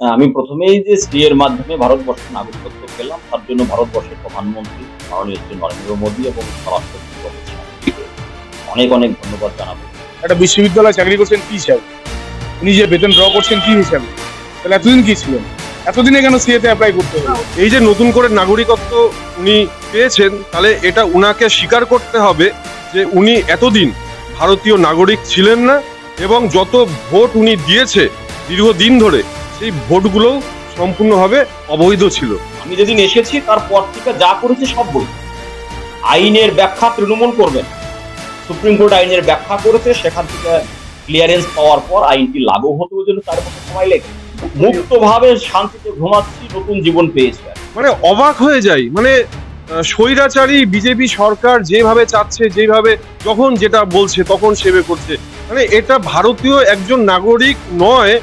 আমি প্রথমেই যে স্ত্রী এর মাধ্যমে ভারতবর্ষের নাগরিকত্ব পেলাম তার জন্য ভারতবর্ষের প্রধানমন্ত্রী মাননীয় শ্রী নরেন্দ্র মোদী এবং স্বরাষ্ট্রমন্ত্রী অমিত শাহকে অনেক অনেক ধন্যবাদ জানাব। একটা বিশ্ববিদ্যালয়ে চাকরি করছেন কি হিসাবে উনি যে বেতন ড্র করছেন কি হিসাবে? তাহলে এতদিন কি ছিলেন? এতদিনে কেন সিএতে অ্যাপ্লাই করতে হবে এই যে নতুন করে নাগরিকত্ব উনি পেয়েছেন তাহলে এটা উনাকে স্বীকার করতে হবে যে উনি এতদিন ভারতীয় নাগরিক ছিলেন না এবং যত ভোট উনি দিয়েছে দীর্ঘদিন ধরে সেই ভোটগুলোও সম্পূর্ণভাবে অবৈধ ছিল। আমি যেদিন এসেছি তারপর থেকে যা করেছে সব বই আইনের ব্যাখ্যা তৃণমূল করবেন সুপ্রিম কোর্ট আইনের ব্যাখ্যা করেছে সেখান থেকে ক্লিয়ারেন্স পাওয়ার পর আইনটি লাগু হতে ওই জন্য তার মধ্যে সময় লেগে। মুক্তভাবে শান্তিতে ঘুমাচ্ছি নতুন জীবন পেয়েছি মানে অবাক হয়ে যাই। মানে স্বৈরাচারী বিজেপি সরকার যেভাবে চাচ্ছে যেভাবে যখন যেটা বলছে তখন সেবে করছে। মানে এটা ভারতীয় একজন নাগরিক নয়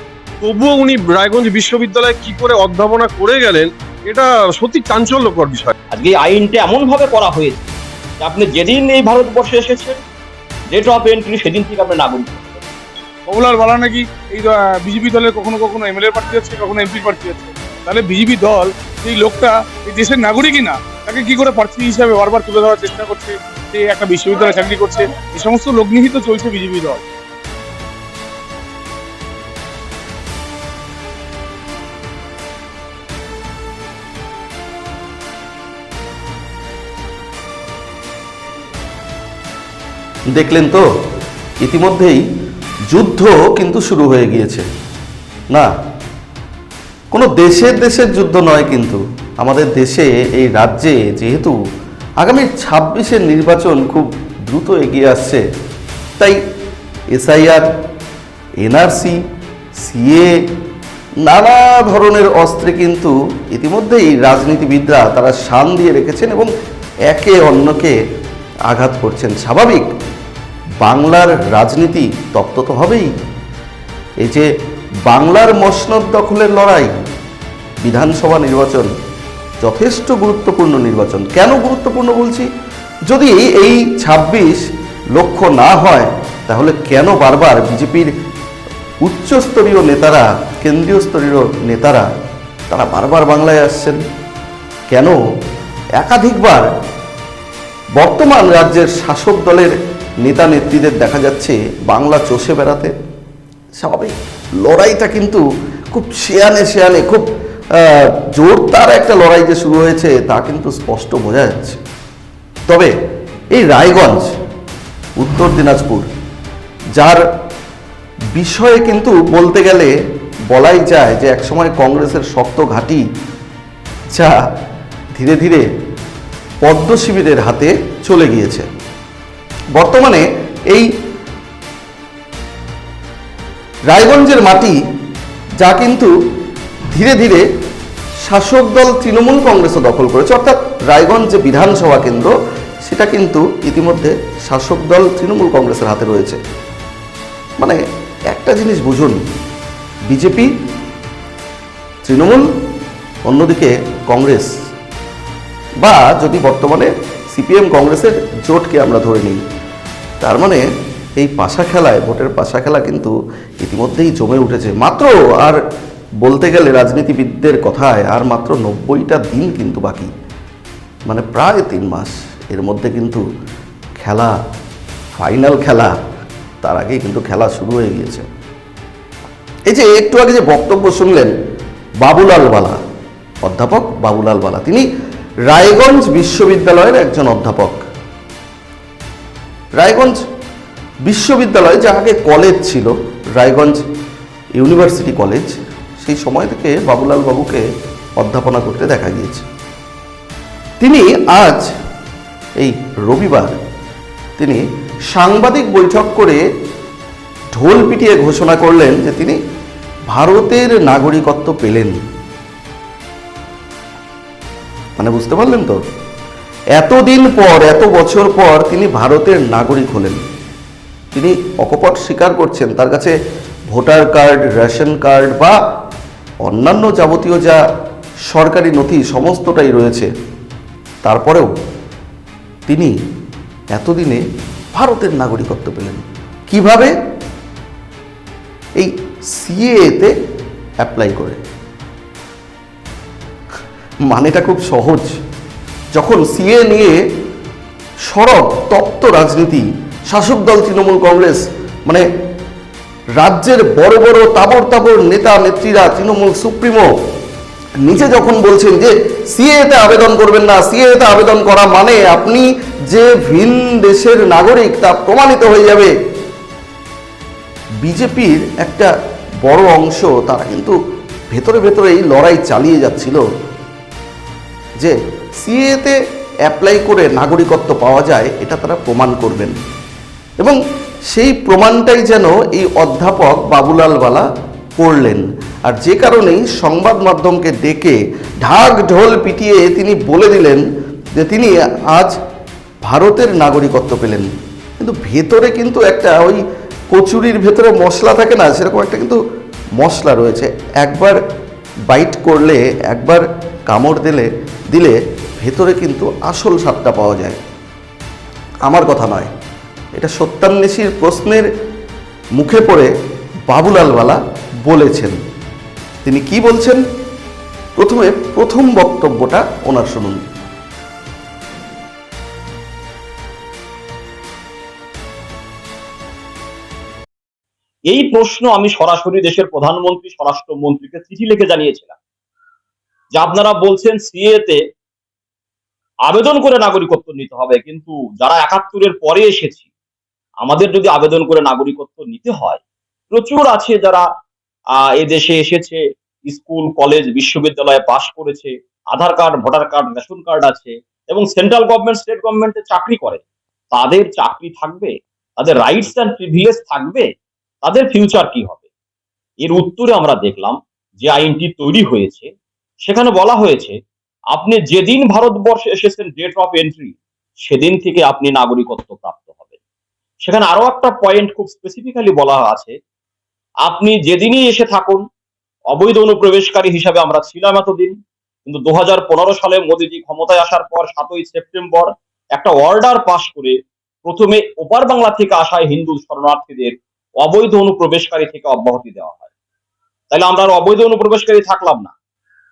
তবুও উনি রায়গঞ্জ বিশ্ববিদ্যালয়ে কি করে অধ্যাপনা করে গেলেন এটা সত্যি চাঞ্চল্যকর বিষয়। আজকে এই আইনটা এমন ভাবে করা হয়েছে যে আপনি যেদিন এই ভারতবর্ষে এসেছেন ডেট অফ এন্ট্রি সেদিন থেকে আপনি নাগরিক। কমলার বালা নাকি এই বিজেপি দলের কখনো কখনো এমএলএ প্রার্থী হচ্ছে কখনো এমপি প্রার্থী হচ্ছে তাহলে বিজেপি দল এই লোকটা এই দেশের নাগরিকই না তাকে কি করে প্রার্থী হিসাবে বারবার তুলে ধরার চেষ্টা করছে যে একটা বিশ্ববিদ্যালয়ে চাকরি করছে এই সমস্ত লোক নিহিত চলছে বিজেপি দল। দেখলেন তো? ইতিমধ্যেই যুদ্ধ কিন্তু শুরু হয়ে গিয়েছে। না, কোনো দেশের দেশের যুদ্ধ নয় কিন্তু। আমাদের দেশে, এই রাজ্যে যেহেতু আগামী ছাব্বিশের নির্বাচন খুব দ্রুত এগিয়ে আসছে, তাই এসআইআর, এনআরসি, সিএ, নানা ধরনের অস্ত্রে কিন্তু ইতিমধ্যেই রাজনীতিবিদরা তারা শান দিয়ে রেখেছেন এবং একে অন্যকে আঘাত করছেন। স্বাভাবিক বাংলার রাজনীতি তপ্ত তো হবেই। এই যে বাংলার মসনদ দখলের লড়াই, বিধানসভা নির্বাচন যথেষ্ট গুরুত্বপূর্ণ নির্বাচন। কেন গুরুত্বপূর্ণ বলছি? যদি এই ছাব্বিশ লক্ষ্য না হয়, তাহলে কেন বারবার বিজেপির উচ্চস্তরীয় নেতারা, কেন্দ্রীয় স্তরীয় নেতারা, তারা বারবার বাংলায় আসছেন? কেন একাধিকবার বর্তমান রাজ্যের শাসক দলের নেতা নেত্রীদের দেখা যাচ্ছে বাংলা চষে বেড়াতে। স্বাভাবিক। লড়াইটা কিন্তু খুব শেয়ানে শেয়ানে, খুব জোরদার একটা লড়াই যে শুরু হয়েছে, তা কিন্তু স্পষ্ট বোঝা যাচ্ছে। তবে এই রায়গঞ্জ, উত্তর দিনাজপুর, যার বিষয়ে কিন্তু বলতে গেলে বলাই যায় যে একসময় কংগ্রেসের শক্ত ঘাঁটি, যা ধীরে ধীরে পদ্ম শিবিরের হাতে চলে গিয়েছে। বর্তমানে এই রায়গঞ্জের মাটি যা কিন্তু ধীরে ধীরে শাসক দল তৃণমূল কংগ্রেসও দখল করেছে, অর্থাৎ রায়গঞ্জ যে বিধানসভা কেন্দ্র, সেটা কিন্তু ইতিমধ্যে শাসক দল তৃণমূল কংগ্রেসের হাতে রয়েছে। মানে একটা জিনিস বুঝুন, বিজেপি, তৃণমূল, অন্যদিকে কংগ্রেস, বা যদি বর্তমানে সিপিএম কংগ্রেসের জোটকে আমরা ধরে নিই। তার মানে এই পাশা খেলায়, ভোটের পাশা খেলা কিন্তু ইতিমধ্যেই জমে উঠেছে। মাত্র আর বলতে গেলে রাজনীতিবিদদের কথায় আর মাত্র নব্বইটা দিন কিন্তু বাকি। মানে প্রায় তিন মাস এর মধ্যে কিন্তু খেলা, ফাইনাল খেলা, তার আগেই কিন্তু খেলা শুরু হয়ে গিয়েছে। এই যে একটু আগে যে বক্তব্য শুনলেন, বাবুলাল বালা, অধ্যাপক বাবুলাল বালা, তিনি রায়গঞ্জ বিশ্ববিদ্যালয়ের একজন অধ্যাপক। রায়গঞ্জ বিশ্ববিদ্যালয় যা আগে কলেজ ছিল, রায়গঞ্জ ইউনিভার্সিটি কলেজ, সেই সময় থেকে বাবুলাল বাবুকে অধ্যাপনা করতে দেখা গিয়েছে। তিনি আজ, এই রবিবার, তিনি সাংবাদিক বৈঠক করে ঢোল পিটিয়ে ঘোষণা করলেন যে তিনি ভারতের নাগরিকত্ব পেলেন মানে বুঝতে পারলেন তো? এতদিন পর, এত বছর পর তিনি ভারতের নাগরিক হলেন। তিনি অকপট স্বীকার করছেন, তার কাছে ভোটার কার্ড, রেশন কার্ড বা অন্যান্য যাবতীয় যা সরকারি নথি সমস্তটাই রয়েছে। তারপরেও তিনি এতদিনে ভারতের নাগরিকত্ব পেলেন। কীভাবে? এই সিএতে অ্যাপ্লাই করে। মানেটা খুব সহজ। যখন সিএ নিয়ে সরব, তপ্ত রাজনীতি, শাসক দল তৃণমূল কংগ্রেস মানে রাজ্যের বড় বড় তাবর তাবর নেতা, নেত্রীরা, তৃণমূল সুপ্রিমো, নিজে যখন বলছেন যে সিএতে আবেদন করবেন না, সিএতে আবেদন করা মানে আপনি যে ভিন দেশের নাগরিক, তা প্রমাণিত হয়ে যাবে। বিজেপির একটা বড় অংশ, তারা কিন্তু ভেতরে ভেতরে এই লড়াই চালিয়ে যাচ্ছিল। যে সিএতে অ্যাপ্লাই করে নাগরিকত্ব পাওয়া যায়, এটা তারা প্রমাণ করবেন। এবং সেই প্রমাণটাই যেন এই অধ্যাপক বাবুলাল বালা করলেন আর যে কারণেই সংবাদ মাধ্যমকে ডেকে ঢাক ঢোল পিটিয়ে তিনি বলে দিলেন যে তিনি আজ ভারতের নাগরিকত্ব পেলেন। কিন্তু ভেতরে কিন্তু একটা ওই কচুরির ভেতরে মশলা থাকে না, সেরকম একটা কিন্তু মশলা রয়েছে। একবার বাইট করলে, একবার কামড় দিলে দিলে ভেতরে কিন্তু আসল স্বাদটা পাওয়া যায়। আমার কথা নয়, এটা সত্যান্বেষীর প্রশ্নের মুখে পড়ে বাবুলালওয়ালা বলেছেন। তিনি কি বলছেন? প্রথমে প্রথম বক্তব্যটা ওনার শুনুন। এই প্রশ্ন আমি সরাসরি দেশের প্রধানমন্ত্রী, স্বরাষ্ট্রমন্ত্রীকে চিঠি লিখে জানিয়েছিলাম। যে আপনারা বলছেন সিএতে আবেদন করে নাগরিকত্ব নিতে হবে, কিন্তু যারা একাত্তরের পরে এসেছি, আমাদের যদি আবেদন করে নাগরিকত্ব নিতে হয়, প্রচুর আছে যারা আহ এ দেশে এসেছে, স্কুল, কলেজ, বিশ্ববিদ্যালয়ে পাশ করেছে, Aadhaar card, voter card, ration card আছে, এবং সেন্ট্রাল গভর্নমেন্ট, স্টেট গভর্নমেন্টে চাকরি করে। তাদের চাকরি থাকবে, তাদের রাইটস অ্যান্ড প্রিভিলেজ থাকবে, তাদের ফিউচার কি হবে? এর উত্তরে আমরা দেখলাম যে আইনটি তৈরি হয়েছে সেখানে বলা হয়েছে, আপনি যেদিন ভারতবর্ষে এসেছেন ডেট অফ এন্ট্রি সেদিন থেকে আপনি নাগরিকত্ব প্রাপ্ত হবেন। সেখানে আরও একটা পয়েন্ট খুব স্পেসিফিক্যালি বলা আছে, আপনি যেদিনই এসে থাকুন, অবৈধ অনুপ্রবেশকারী হিসাবে আমরা ছিলাম এতদিন, কিন্তু দু হাজার পনেরো সালে মোদীজি ক্ষমতায় আসার পর সাতই সেপ্টেম্বর একটা অর্ডার পাশ করে প্রথমে ওপার বাংলা থেকে আসা হিন্দু শরণার্থীদের অবৈধ অনুপ্রবেশকারী থেকে অব্যাহতি দেওয়া হয়। তাহলে আমরা অবৈধ অনুপ্রবেশকারী থাকলাম না।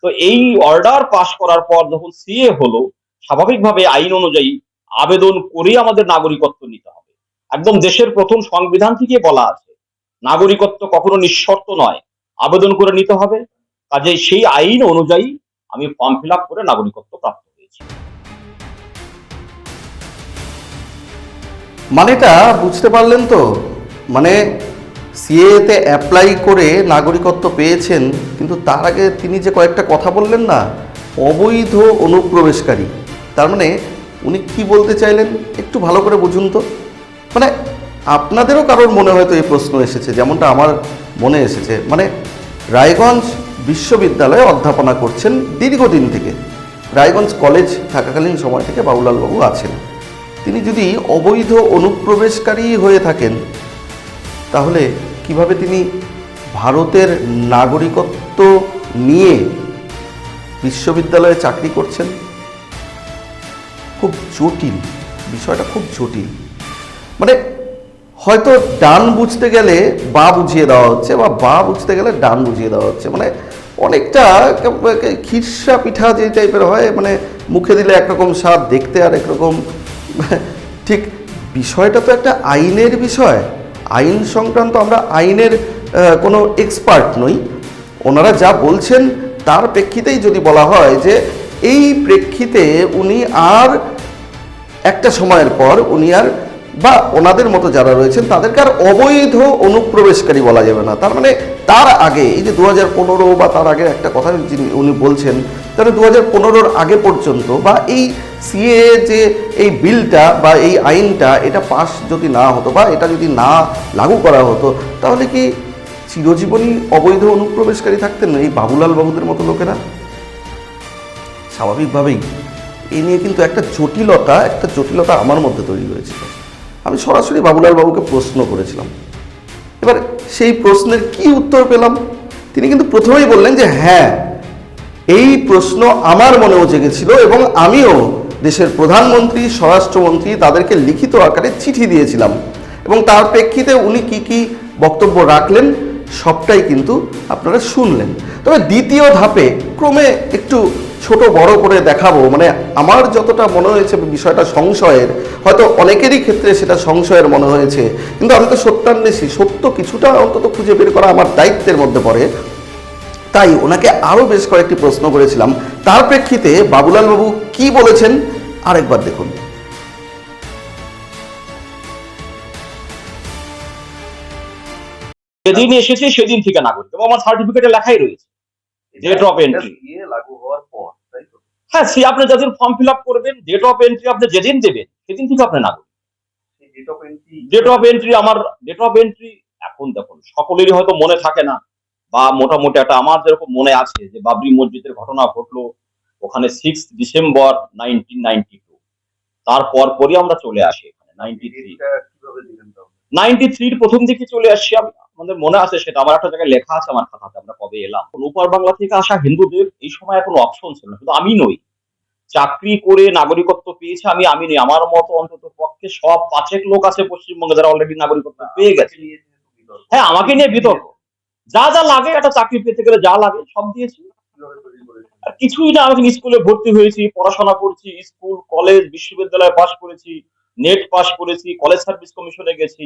তো এই অর্ডার পাশ করার পর যখন সিএ হলো, স্বাভাবিকভাবে আইন অনুযায়ী আবেদন করেই আমাদের নাগরিকত্ব নিতে হবে। একদম দেশের প্রথম সংবিধান থেকে বলা আছে, নাগরিকত্ব কখনো নিঃশর্ত নয়, আবেদন করে নিতে হবে। কাজে সেই আইন অনুযায়ী আমি ফর্ম ফিল করে নাগরিকত্ব প্রাপ্ত হয়েছি। মানেটা বুঝতে পারলেন তো? মানে সিএতে অ্যাপ্লাই করে নাগরিকত্ব পেয়েছেন, কিন্তু তার আগে তিনি যে কয়েকটা কথা বললেন না, অবৈধ অনুপ্রবেশকারী। তার মানে উনি কি বলতে চাইলেন? একটু ভালো করে বুঝুন তো। মানে আপনাদেরও কারোর মনে হয়তো এই প্রশ্ন এসেছে, যেমনটা আমার মনে এসেছে। মানে রায়গঞ্জ বিশ্ববিদ্যালয়ে অধ্যাপনা করছেন দীর্ঘদিন থেকে। রায়গঞ্জ কলেজ থাকাকালীন সময় থেকে বাবুলাল বাবু আছেন। তিনি যদি অবৈধ অনুপ্রবেশকারী হয়ে থাকেন তাহলে কীভাবে তিনি ভারতের নাগরিকত্ব নিয়ে বিশ্ববিদ্যালয়ে চাকরি করছেন? খুব জটিল, বিষয়টা খুব জটিল। মানে হয়তো ডান বুঝতে গেলে বা বুঝিয়ে দেওয়া হচ্ছে বা বা বুঝতে গেলে ডান বুঝিয়ে দেওয়া হচ্ছে। মানে অনেকটা খিরসা পিঠা যে টাইপের হয় মানে মুখে দিলে একরকম স্বাদ, দেখতে আর একরকম ঠিক, বিষয়টা তো একটা আইনের বিষয়। আইন সংক্রান্ত আমরা আইনের কোনো এক্সপার্ট নই। ওনারা যা বলছেন তার প্রেক্ষিতেই যদি বলা হয় যে এই প্রেক্ষিতে উনি আর একটা সময়ের পর উনি আর বা ওনাদের মতো যারা রয়েছেন, তাদেরকে আর অবৈধ অনুপ্রবেশকারী বলা যাবে না। তার মানে তার আগে, এই যে দু হাজার পনেরো বা তার আগে একটা কথা যিনি, উনি বলছেন, তাহলে দু হাজার পনেরোর আগে পর্যন্ত বা এই সিএ যে এই বিলটা বা এই আইনটা, এটা পাস যদি না হতো বা এটা যদি না লাগু করা হতো, তাহলে কি চিরজীবনই অবৈধ অনুপ্রবেশকারী থাকতেন এই বাবুলাল বাবুদের মতো লোকেরা? স্বাভাবিকভাবেই। এই নিয়ে কিন্তু একটা জটিলতা একটা জটিলতা আমার মধ্যে তৈরি হয়েছিল। আমি সরাসরি বাবুলাল বাবুকে প্রশ্ন করেছিলাম। এবার সেই প্রশ্নের কি উত্তর পেলাম? তিনি কিন্তু প্রথমেই বললেন যে হ্যাঁ এই প্রশ্ন আমার মনেও জেগেছিল এবং আমিও দেশের প্রধানমন্ত্রী, স্বরাষ্ট্রমন্ত্রী তাদেরকে লিখিত আকারে চিঠি দিয়েছিলাম এবং তার প্রেক্ষিতে উনি কি কি বক্তব্য রাখলেন সবটাই কিন্তু আপনারা শুনলেন। তবে দ্বিতীয় ধাপে ক্রমে একটু ছোট বড় করে দেখাবো মানে আমার যতটা মনে হয়েছে বিষয়টা সংশয়ের হয়তো অনেকেরই ক্ষেত্রে সেটা সংশয়ের মনে হয়েছে। কিন্তু আমি তো সত্যান্বেষী সত্য কিছুটা অন্তত খুঁজে বের করা আমার দায়িত্বের মধ্যে পড়ে। তাই ওনাকে আরও বেশ কয়েকটি প্রশ্ন করেছিলাম। তার প্রেক্ষিতে বাবুলাল বাবু কি বলেছেন? আরেকবার দেখুন। যেদিন এসেছে সেদিন থেকে নাগরিক এবং আমার সার্টিফিকেটে লেখাই রয়েছে ডেট অফ এন্ট্রি লাগু হওয়ার পর। হ্যাঁ সে আপনি যাদের ফর্ম ফিল আপ করবেন ডেট অফ এন্ট্রি আপনি যেদিন দেবেন সেদিন থেকে আপনি নাগরিক। Date of entry date of entry আমার ডেট অফ এন্ট্রি এখন দেখুন সকলেরই হয়তো মনে থাকে না বা মোটামুটি একটা আমার যেরকম মনে আছে যে বাবরি মসজিদের ঘটনা ঘটলো ওখানে six December nineteen ninety two তারপর পরই আমরা চলে আসি এখানে নাইনটি থ্রি নাইনটি থ্রির প্রথম দিকে চলে আসছি আমি। আমাদের মনে আছে সেটা? আমার একটা জায়গায় লেখা আছে আমার খাতাতে আমরা কবে এলাম। উপর বাংলা থেকে আসা হিন্দুদের এই সময় কোনো অপশন ছিল না। শুধু আমি নই। চাকরি করে নাগরিকত্ব পেয়েছে আমি আমি নই। আমার মতো অন্তত পক্ষে সব পাঁচেক লোক আছে পশ্চিমবঙ্গে যারা অলরেডি নাগরিকত্ব পেয়ে গেছে। হ্যাঁ আমাকে নিয়ে বিতর্ক। যা যা লাগে একটা চাকরি পেতে গেলে যা লাগে সব দিয়েছি। আর কিছুই না আমি স্কুলে ভর্তি হয়েছি পড়াশোনা করছি স্কুল কলেজ বিশ্ববিদ্যালয়ে পাশ করেছি নেট পাশ করেছি কলেজ সার্ভিস কমিশনে গেছি।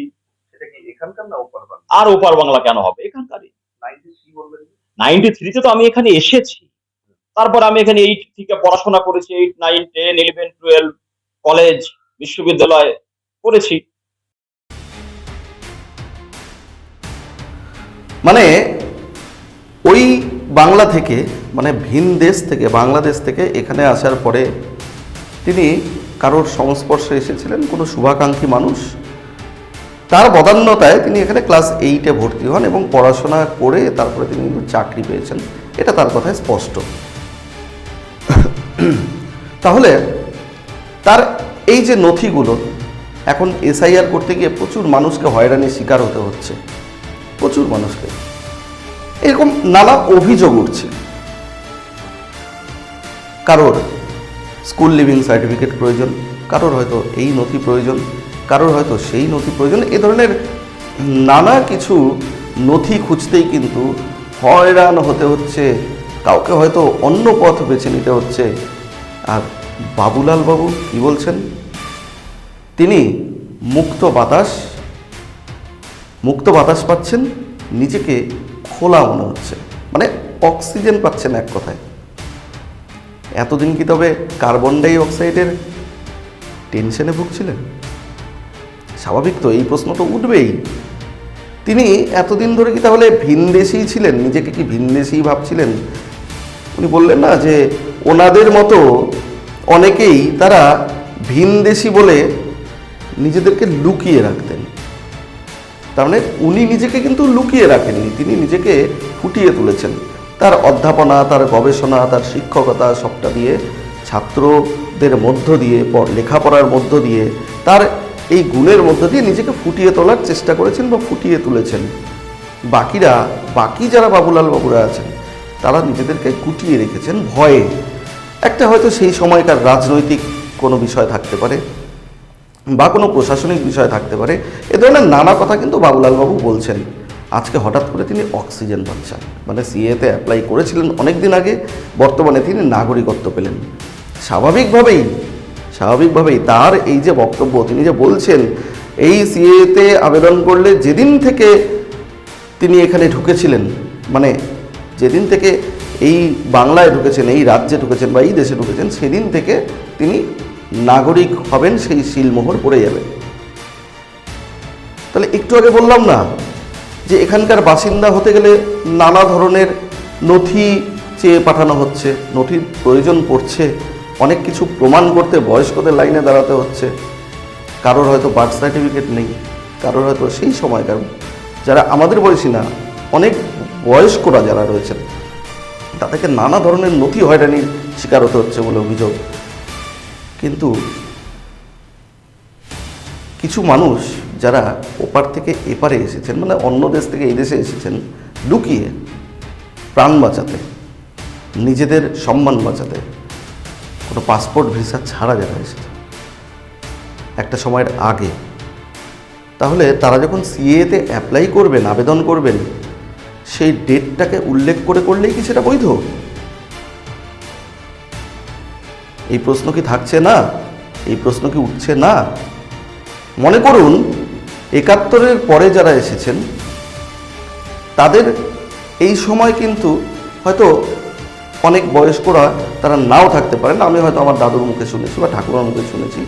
আর ওপার বাংলা কেন হবে? এখানকারই। নাইনটি থ্রি বলবেন নাইনটি থ্রিতে তো আমি এখানে এসেছি। তারপর আমি এখানে এইট থেকে পড়াশোনা করেছি eight nine ten eleven twelve college বিশ্ববিদ্যালয় করেছি। মানে ওই বাংলা থেকে মানে ভিন দেশ থেকে বাংলাদেশ থেকে এখানে আসার পরে তিনি কারোর সংস্পর্শে এসেছিলেন? কোনো শুভাকাঙ্ক্ষী মানুষ? তার বদান্যতায় তিনি এখানে ক্লাস এইটে ভর্তি হন এবং পড়াশোনা করে তারপরে তিনি কিন্তু চাকরি পেয়েছেন। এটা তার কথায় স্পষ্ট। তাহলে তার এই যে নথিগুলো, এখন এসআইআর করতে গিয়ে প্রচুর মানুষকে হয়রানির শিকার হতে হচ্ছে। প্রচুর মানুষকে। এরকম নানা অভিযোগ উঠছে। কারোর স্কুল লিভিং সার্টিফিকেট প্রয়োজন, কারোর হয়তো এই নথি প্রয়োজন। কারোর হয়তো সেই নথি প্রয়োজন। এ ধরনের নানা কিছু নথি খুঁজতেই কিন্তু হয়রান হতে হচ্ছে। কাউকে হয়তো অন্য পথ বেছে নিতে হচ্ছে। আর বাবুলাল বাবু কি বলছেন? তিনি মুক্ত বাতাস মুক্ত বাতাস পাচ্ছেন, নিজেকে খোলা মনে হচ্ছে। মানে অক্সিজেন পাচ্ছেন এক কথায়। এতদিন কি তবে কার্বন ডাই অক্সাইডের টেনশনে ভুগছিলেন? স্বাভাবিক তো, এই প্রশ্ন তো উঠবেই। তিনি এতদিন ধরে কি তাহলে ভিনদেশী ছিলেন? নিজেকে কি ভিনদেশী ভাবছিলেন? উনি বললেন না যে, ওনাদের মতো অনেকেই তারা ভিনদেশী বলে নিজেদেরকে লুকিয়ে রাখতেন। তার মানে উনি নিজেকে কিন্তু লুকিয়ে রাখেননি, তিনি নিজেকে ফুটিয়ে তুলেছেন। তার অধ্যাপনা, তার গবেষণা, তার শিক্ষকতা সবটা দিয়ে, ছাত্রদের মধ্য দিয়ে লেখাপড়ার মধ্য দিয়ে, তার এই গুণের মধ্য দিয়ে নিজেকে ফুটিয়ে তোলার চেষ্টা করেছেন বা ফুটিয়ে তুলেছেন। বাকিরা, বাকি যারা বাবুলাল বাবুরা আছেন, তারা নিজেদেরকে কুটিয়ে রেখেছেন ভয়ে। একটা হয়তো সেই সময়কার রাজনৈতিক কোনো বিষয় থাকতে পারে বা কোনো প্রশাসনিক বিষয় থাকতে পারে। এ ধরনের নানা কথা কিন্তু বাবুলাল বাবু বলছেন। আজকে হঠাৎ করে তিনি অক্সিজেন পাচ্ছেন মানে সিএতে অ্যাপ্লাই করেছিলেন অনেক দিন আগে, বর্তমানে তিনি নাগরিকত্ব পেলেন। স্বাভাবিকভাবেই স্বাভাবিকভাবেই তার এই যে বক্তব্য, তিনি যে বলছেন, এই সিএতে আবেদন করলে যেদিন থেকে তিনি এখানে ঢুকেছিলেন মানে যেদিন থেকে এই বাংলায় ঢুকেছেন, এই রাজ্যে ঢুকেছেন বা এই দেশে ঢুকেছেন, সেদিন থেকে তিনি নাগরিক হবেন, সেই শিলমোহর পড়ে যাবে। তাহলে একটু আগে বললাম না যে এখানকার বাসিন্দা হতে গেলে নানা ধরনের নথি চেয়ে পাঠানো হচ্ছে, নথির প্রয়োজন পড়ছে অনেক কিছু প্রমাণ করতে বয়স্কদের লাইনে দাঁড়াতে হচ্ছে। কারোর হয়তো বার্থ সার্টিফিকেট নেই, কারোর হয়তো সেই সময়কার যারা আমাদের বয়সী না, অনেক বয়স্করা যারা রয়েছেন, তাদেরকে নানা ধরনের নথি হয়রানির শিকার হতে হচ্ছে বলে অভিযোগ। কিন্তু কিছু মানুষ যারা ওপার থেকে এপারে এসেছেন মানে অন্য দেশ থেকে এই দেশে এসেছেন, লুকিয়ে প্রাণ বাঁচাতে, নিজেদের সম্মান বাঁচাতে কোনো পাসপোর্ট ভিসা ছাড়া যারা এসেছে একটা সময়ের আগে। তাহলে তারা যখন সিএতে অ্যাপ্লাই করবেন, আবেদন করবেন, সেই ডেটটাকে উল্লেখ করে করলেই কি সেটা বৈধ? এই প্রশ্ন কি থাকছে না? এই প্রশ্ন কি উঠছে না? মনে করুন, একাত্তরের পরে যারা এসেছেন, তাদের এই সময় কিন্তু হয়তো অনেক বয়স্করা তারা নাও থাকতে পারেন। আমি হয়তো আমার দাদুর মুখে শুনেছি বা ঠাকুমার মুখে শুনেছি।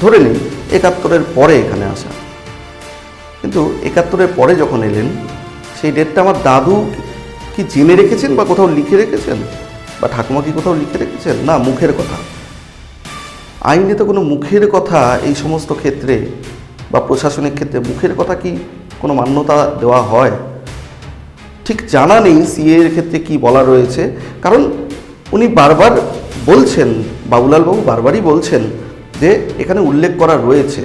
ধরে নিন, একাত্তরের পরে এখানে আসা। কিন্তু একাত্তরের পরে যখন এলেন, সেই ডেটটা আমার দাদু কি জেনে রেখেছেন বা কোথাও লিখে রেখেছেন? বা ঠাকুমা কি কোথাও লিখে রেখেছেন? না, মুখের কথা। আইনে তো কোনো মুখের কথা এই সমস্ত ক্ষেত্রে বা প্রশাসনিক ক্ষেত্রে মুখের কথা কি কোনো মান্যতা দেওয়া হয়? ঠিক জানা নেই সিএ এর ক্ষেত্রে কি বলা রয়েছে। কারণ উনি বারবার বলছেন বাবুলাল বাবু বারবারই বলছেন যে এখানে উল্লেখ করা রয়েছে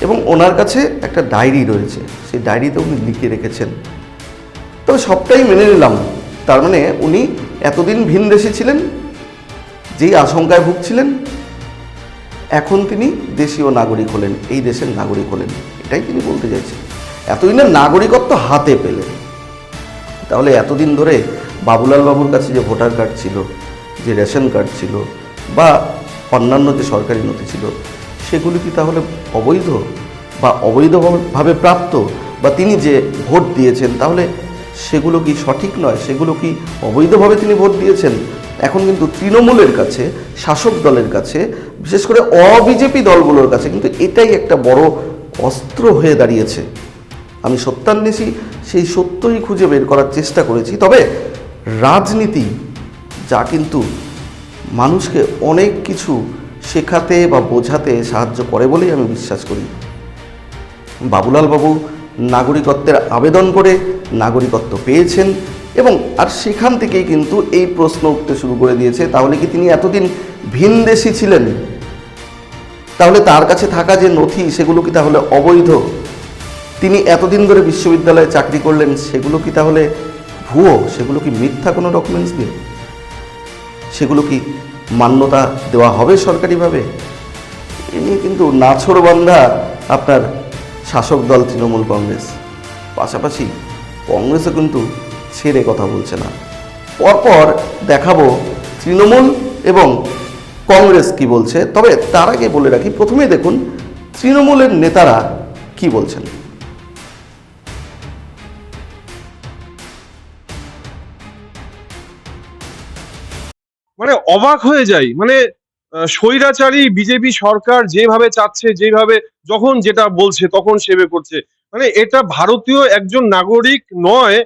এবং ওনার কাছে একটা ডায়েরি রয়েছে। সেই ডায়েরিতে উনি লিখে রেখেছেন। তবে সবটাই মেনে নিলাম। তার মানে উনি এতদিন ভিন দেশে ছিলেন, যেই আশঙ্কায় ভুগছিলেন, এখন তিনি দেশীয় নাগরিক হলেন, এই দেশের নাগরিক হলেন। এটাই তিনি বলতে চাইছেন। এতদিনের নাগরিকত্ব হাতে পেলেন। তাহলে এতদিন ধরে বাবুলাল বাবুর কাছে যে ভোটার কার্ড ছিল, যে রেশন কার্ড ছিল বা অন্যান্য যে সরকারি নথি ছিল, সেগুলি কি তাহলে অবৈধ বা অবৈধভাবে প্রাপ্ত বা তিনি যে ভোট দিয়েছেন, তাহলে সেগুলো কি সঠিক নয়? সেগুলো কি অবৈধভাবে তিনি ভোট দিয়েছেন? এখন কিন্তু তৃণমূলের কাছে, শাসক দলের কাছে, বিশেষ করে অবিজেপি দলগুলোর কাছে কিন্তু এটাই একটা বড় অস্ত্র হয়ে দাঁড়িয়েছে। আমি সত্যান্বেষী সেই সত্যই খুঁজে বের করার চেষ্টা করেছি। তবে রাজনীতি, যা কিন্তু মানুষকে অনেক কিছু শেখাতে বা বোঝাতে সাহায্য করে বলেই আমি বিশ্বাস করি। বাবুলাল বাবু নাগরিকত্বের আবেদন করে নাগরিকত্ব পেয়েছেন এবং আর সেখান থেকেই কিন্তু এই প্রশ্ন উঠতে শুরু করে দিয়েছে, তাহলে কি তিনি এতদিন ভিনদেশি ছিলেন? তাহলে তার কাছে থাকা যে নথি, সেগুলো কি তাহলে অবৈধ? তিনি এতদিন ধরে বিশ্ববিদ্যালয়ে চাকরি করলেন, সেগুলো কি তাহলে ভুয়ো? সেগুলো কি মিথ্যা কোনো ডকুমেন্টস দিয়ে? সেগুলো কি মান্যতা দেওয়া হবে সরকারিভাবে? এ নিয়ে কিন্তু নাছরবান্ধা আপনার শাসক দল তৃণমূল কংগ্রেস। পাশাপাশি কংগ্রেসও কিন্তু ছেড়ে কথা বলছে না। পরপর দেখাবো তৃণমূল এবং কংগ্রেস কি বলছে। তবে তার আগে বলে রাখি প্রথমেই দেখুন তৃণমূলের নেতারা কি বলছেন। মানে অবাক হয়ে যাই। মানে স্বৈরাচারী বিজেপি সরকার যেভাবে চাচ্ছে, যেভাবে যখন যেটা বলছে, তখন সেবে করছে। মানে এটা ভারতীয় একজন নাগরিক নয়,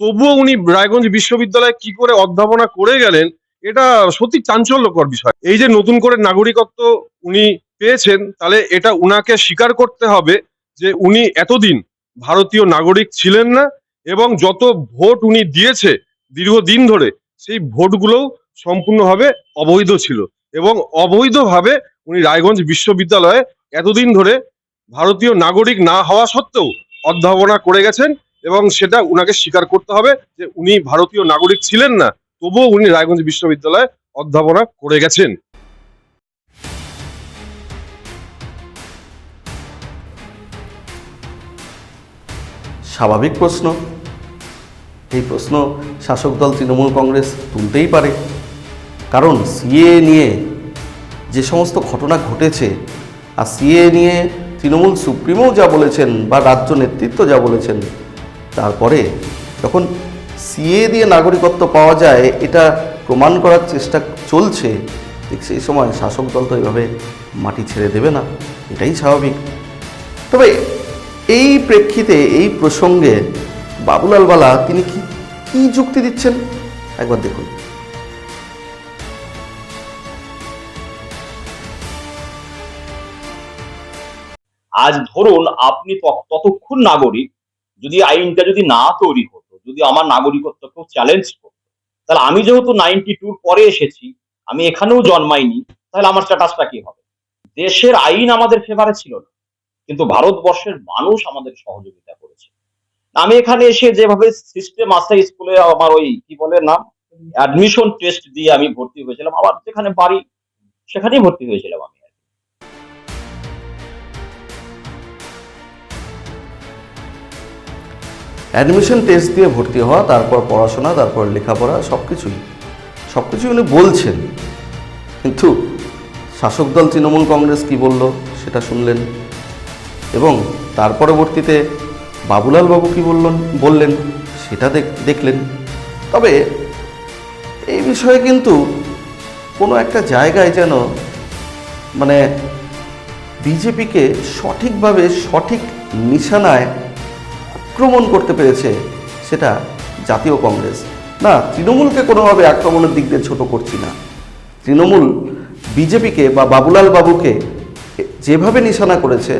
তবুও উনি রায়গঞ্জ বিশ্ববিদ্যালয়ে কি করে অধ্যাপনা করে গেলেন, এটা সত্যি চাঞ্চল্যকর বিষয়। এই যে নতুন করে নাগরিকত্ব উনি পেয়েছেন, তাহলে এটা উনাকে স্বীকার করতে হবে যে উনি এতদিন ভারতীয় নাগরিক ছিলেন না এবং যত ভোট উনি দিয়েছে দীর্ঘদিন ধরে, সেই ভোটগুলোও সম্পূর্ণভাবে অবৈধ ছিল এবং অবৈধভাবে উনি রায়গঞ্জ বিশ্ববিদ্যালয়ে এতদিন ধরে ভারতীয় নাগরিক না হওয়া সত্ত্বেও অধ্যাপনা করে গেছেন এবং সেটা উনাকে স্বীকার করতে হবে যে উনি ভারতীয় নাগরিক ছিলেন না, তবুও উনি রায়গঞ্জ বিশ্ববিদ্যালয়ে অধ্যাপনা করে গেছেন। স্বাভাবিক প্রশ্ন। এই প্রশ্ন শাসক দল তৃণমূল কংগ্রেস তুলতেই পারে। কারণ সিএ নিয়ে যে সমস্ত ঘটনা ঘটেছে, আর সিএ নিয়ে তৃণমূল সুপ্রিমো যা বলেছেন বা রাজ্য নেতৃত্ব যা বলেছেন, তারপরে যখন সিএ দিয়ে নাগরিকত্ব পাওয়া যায়, এটা প্রমাণ করার চেষ্টা চলছে, ঠিক সেই সময় শাসক দল তো এভাবে মাটি ছেড়ে দেবে না, এটাই স্বাভাবিক। তবে এই প্রেক্ষিতে, এই প্রসঙ্গে বাবুলাল বালা তিনি কি কি যুক্তি দিচ্ছেন? একবার দেখুন। আজ ধরুন আপনি ততক্ষণ নাগরিক, যদি আইনটা যদি না তৈরি হতো, যদি আমার নাগরিকত্ব কেউ চ্যালেঞ্জ করতো, তাহলে আমি যেহেতু নাইনটি টুর পরে এসেছি, আমি এখানেও জন্মাইনি, তাহলে আমার স্ট্যাটাসটা কি হবে? দেশের আইন আমাদের ফেভারে ছিল না, কিন্তু ভারতবর্ষের মানুষ আমাদের সহযোগিতা করেছে। আমি এখানে এসে যেভাবে সিস্টেম আছে স্কুলে আমার ওই কি বলে নাম? অ্যাডমিশন টেস্ট দিয়ে আমি ভর্তি হয়েছিলাম, আবার যেখানে বাড়ি সেখানেই ভর্তি হয়েছিলাম আমি। অ্যাডমিশন টেস্ট দিয়ে ভর্তি হওয়া, তারপর পড়াশোনা, তারপর লেখাপড়া সব কিছুই সব কিছুই উনি বলছেন। কিন্তু শাসক দল তৃণমূল কংগ্রেস কি বলল সেটা শুনলেন। এবং তার পরবর্তীতে বাবুলাল বাবু কি বললেন বললেন, সেটা দেখ- দেখলেন। তবে এই বিষয়ে কিন্তু কোনো একটা জায়গায় যেন মানে বিজেপিকে সঠিকভাবে সঠিক নিশানায় আক্রমণ করতে পেরেছে সেটা জাতীয় কংগ্রেস। না, তৃণমূলকে কোনোভাবে আক্রমণের দিক দিয়ে ছোট করছি না। তৃণমূল বিজেপিকে বা বাবুলাল বাবুকে যেভাবে নিশানা করেছে,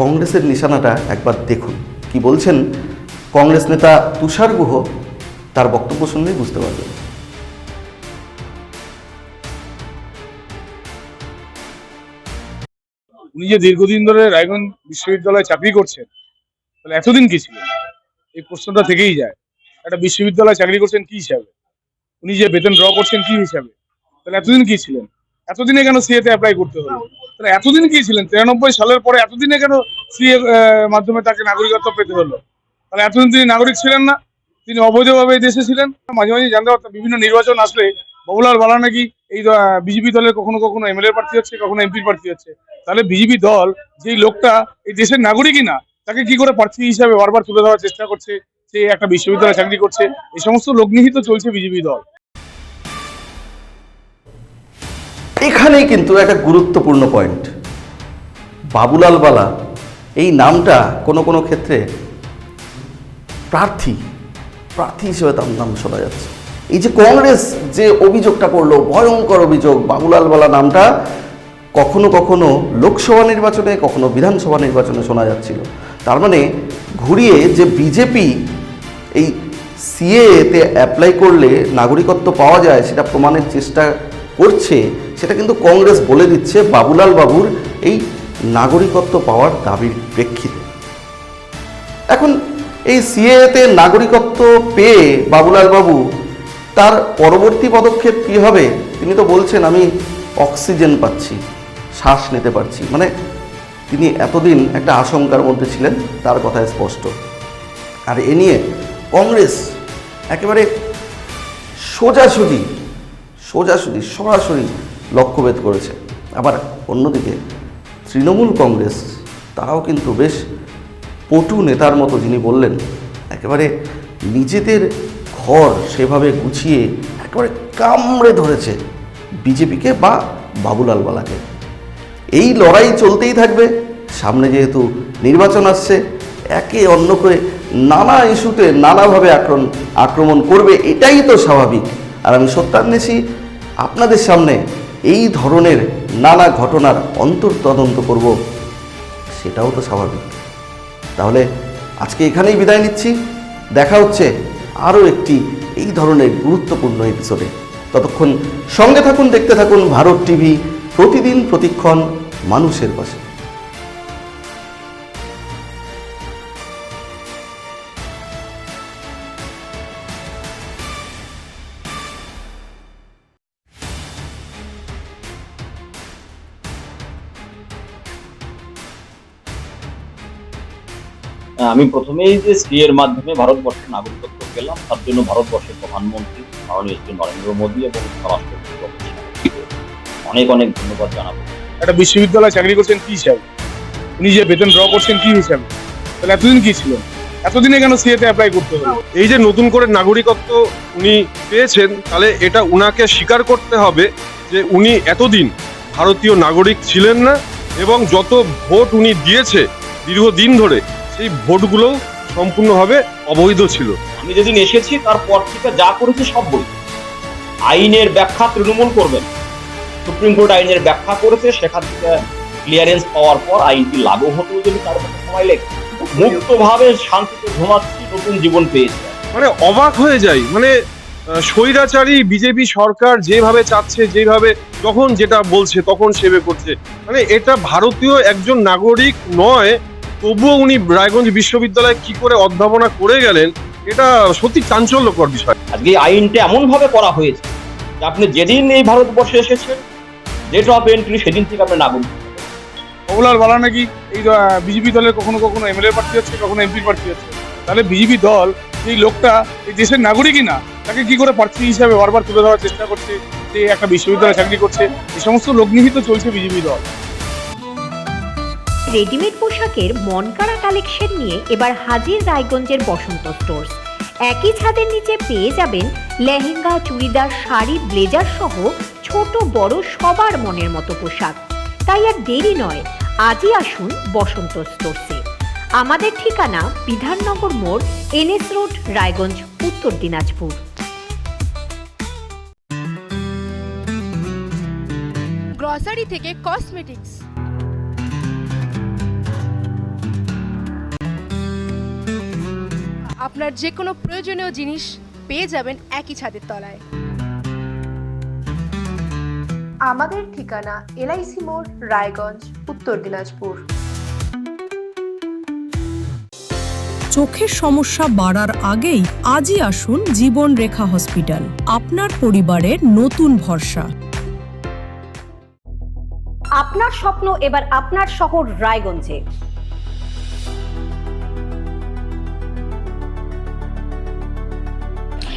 কংগ্রেসের নিশানাটা একবার দেখুন। কি বলছেন কংগ্রেস নেতা তুষার গুহ, তার বক্তব্য শুনলেই বুঝতে পারবেন। উনি যে দীর্ঘদিন ধরে রায়গঞ্জ বিশ্ববিদ্যালয়ে চাকরি করছেন তাহলে এতদিন কি ছিলেন এই প্রশ্নটা থেকেই যায়। একটা বিশ্ববিদ্যালয়ে চাকরি করছেন কি হিসাবে? উনি যে বেতন ড্র করছেন কি হিসাবে? তাহলে এতদিন কি ছিলেন? এতদিনে কেন সিএতে অ্যাপ্লাই করতে হলো? তাহলে এতদিন কি ছিলেন? তিরানব্বই সালের পরে এতদিনে কেন সিএ মাধ্যমে তাকে নাগরিকত্ব পেতে হলো? তাহলে এতদিন তিনি নাগরিক ছিলেন না। তিনি অবৈধভাবে দেশে ছিলেন। মাঝে মাঝে জানতে পারতাম, বিভিন্ন নির্বাচন আসলে বাবুলাল বালা নাকি এই বিজেপি দলের কখনো কখনো এমএলএ প্রার্থী হচ্ছে, কখনো এমপি প্রার্থী হচ্ছে। তাহলে বিজেপি দল, যেই লোকটা এই দেশের নাগরিকই না তাকে কি করে প্রার্থী হিসাবে বারবার তুলে ধরার চেষ্টা করছে? সে একটা বিশ্ববিদ্যালয়ে চাকরি করছে। এই সমস্ত লোক নিহিত চলছে বিজেপি দল। এখানেই কিন্তু একটা গুরুত্বপূর্ণ পয়েন্ট বাবুলাল বালা, এই নামটা কোনো কোনো ক্ষেত্রে প্রার্থী প্রার্থী হিসেবে তার নাম শোনা যাচ্ছে। এই যে কংগ্রেস যে অভিযোগটা করল, ভয়ঙ্কর অভিযোগ, বাবুলাল বালা নামটা কখনো কখনো লোকসভা নির্বাচনে, কখনো বিধানসভা নির্বাচনে শোনা যাচ্ছিল। তার মানে ঘুরিয়ে যে বিজেপি এই সিএতে অ্যাপ্লাই করলে নাগরিকত্ব পাওয়া যায়, সেটা প্রমাণের চেষ্টা করছে, সেটা কিন্তু কংগ্রেস বলে দিচ্ছে বাবুলাল বাবুর এই নাগরিকত্ব পাওয়ার দাবির প্রেক্ষিতে। এখন এই সিএতে নাগরিকত্ব পেয়ে বাবুলাল বাবু, তার পরবর্তী পদক্ষেপ কী হবে? তিনি তো বলছেন, আমি অক্সিজেন পাচ্ছি, শ্বাস নিতে পারছি। মানে তিনি এতদিন একটা আশঙ্কার মধ্যে ছিলেন, তার কথায় স্পষ্ট। আর এ নিয়ে কংগ্রেস একেবারে সোজাসুজি সোজাসুজি, সরাসরি লক্ষ্যভেদ করেছে। আবার অন্যদিকে তৃণমূল কংগ্রেস, তারাও কিন্তু বেশ পটু নেতার মতো যিনি বললেন, একেবারে নিজেদের ঘর সেভাবে গুছিয়ে একেবারে কামড়ে ধরেছে বিজেপিকে বা বাবুলাল বালাকে। এই লড়াই চলতেই থাকবে। সামনে যেহেতু নির্বাচন আসছে, একে অন্যকে নানা ইস্যুতে নানাভাবে আক্রমণ আক্রমণ করবে, এটাই তো স্বাভাবিক। আর আমি সত্যান্বেষী, আপনাদের সামনে এই ধরনের নানা ঘটনার অন্তর্তদন্ত করব, সেটাও তো স্বাভাবিক। তাহলে আজকে এখানেই বিদায় নিচ্ছি। দেখা হচ্ছে আরও একটি এই ধরনের গুরুত্বপূর্ণ এপিসোডে ততক্ষণ সঙ্গে থাকুন, দেখতে থাকুন ভারত টিভি প্রতিদিন প্রতিক্ষণ মানুষের পাশে। আমি প্রথমেই যে সি এর মাধ্যমে ভারতবর্ষের নাগরিকত্ব পেলাম, তার জন্য ভারতবর্ষের প্রধানমন্ত্রী মাননীয় নরেন্দ্র মোদী এবং স্বরাষ্ট্রমন্ত্রী অনেক অনেক ধন্যবাদ জানাব। একটা বিশ্ববিদ্যালয়ে চাকরি করছেন কি হিসাবে উনি যে বেতন ড্র করছেন কি হিসাবে তাহলে এতদিন কি ছিলেন এতদিনে কেন সিএতে অ্যাপ্লাই করতে হলো? এই যে নতুন করে নাগরিকত্ব উনি পেয়েছেন তাহলে এটা উনাকে স্বীকার করতে হবে যে উনি এতদিন ভারতীয় নাগরিক ছিলেন না এবং যত ভোট উনি দিয়েছে দীর্ঘদিন ধরে সেই ভোটগুলো সম্পূর্ণভাবে অবৈধ ছিল। আমি যেদিন এসেছি তারপর থেকে যা করেছে সব বই আইনের ব্যাখ্যা তৃণমূল করবেন। সুপ্রিম কোর্ট আইনের ব্যাখ্যা করেছে সেখান থেকে ক্লিয়ারেন্স পাওয়ার পর আইনটি লাগু হতেও যদি তার সময় লেগে মুক্তভাবে শান্তিতে ঘুমাচ্ছি নতুন জীবন পেয়েছি মানে অবাক হয়ে যাই। মানে স্বৈরাচারী বিজেপি সরকার যেভাবে চাচ্ছে যেভাবে যখন যেটা বলছে তখন সেবে করছে। মানে এটা ভারতীয় একজন নাগরিক নয় তবুও উনি রায়গঞ্জ বিশ্ববিদ্যালয়ে কি করে অধ্যাপনা করে গেলেন এটা সত্যি চাঞ্চল্যকর বিষয়। আজকে আইনটা এমন ভাবে করা হয়েছে আপনি যেদিন এই ভারতবর্ষে এসেছেন ডেট অফ এন্ট্রি সেদিন থেকে আপনি নাগরিক বাবুলাল বালা নাকি এই বিজেপি দলের কখনো কখনো এমএলএ প্রার্থী হচ্ছে কখনো এমপি প্রার্থী হচ্ছে তাহলে বিজেপি দল এই লোকটা এই দেশের নাগরিকই না তাকে কি করে প্রার্থী হিসাবে বারবার তুলে ধরার চেষ্টা করছে যে একটা বিশ্ববিদ্যালয়ে চাকরি করছে এই সমস্ত লোক নিহিত চলছে বিজেপি দল। রেডিমেড পোশাকের মনকাড়া কালেকশন নিয়ে এবার হাজির রায়গঞ্জের বসন্ত স্টোর্স একই ছাদের নিচে পেয়ে যাবেন লেহেঙ্গা চুড়িদার শাড়ি ব্লেজার সহ ছোট বড় সবার মনের মতো পোশাক। তাই আর দেরি নয়, আজই আসুন বসন্ত স্টোরসে। আমাদের ঠিকানা বিধাননগর মোড়, এনএস রোড, রায়গঞ্জ, উত্তর দিনাজপুর। গ্রসারি থেকে কসমেটিক্স আপনার যে কোনো প্রয়োজনীয় জিনিস পেয়ে যাবেন একই ছাদের তলায়। আমাদের ঠিকানা এলআইসি মোড় রায়গঞ্জ উত্তর দিনাজপুর। চোখের সমস্যা বাড়ার আগেই আজই আসুন জীবন রেখা হসপিটাল আপনার পরিবারের নতুন ভরসা। আপনার স্বপ্ন এবার আপনার শহর রায়গঞ্জে।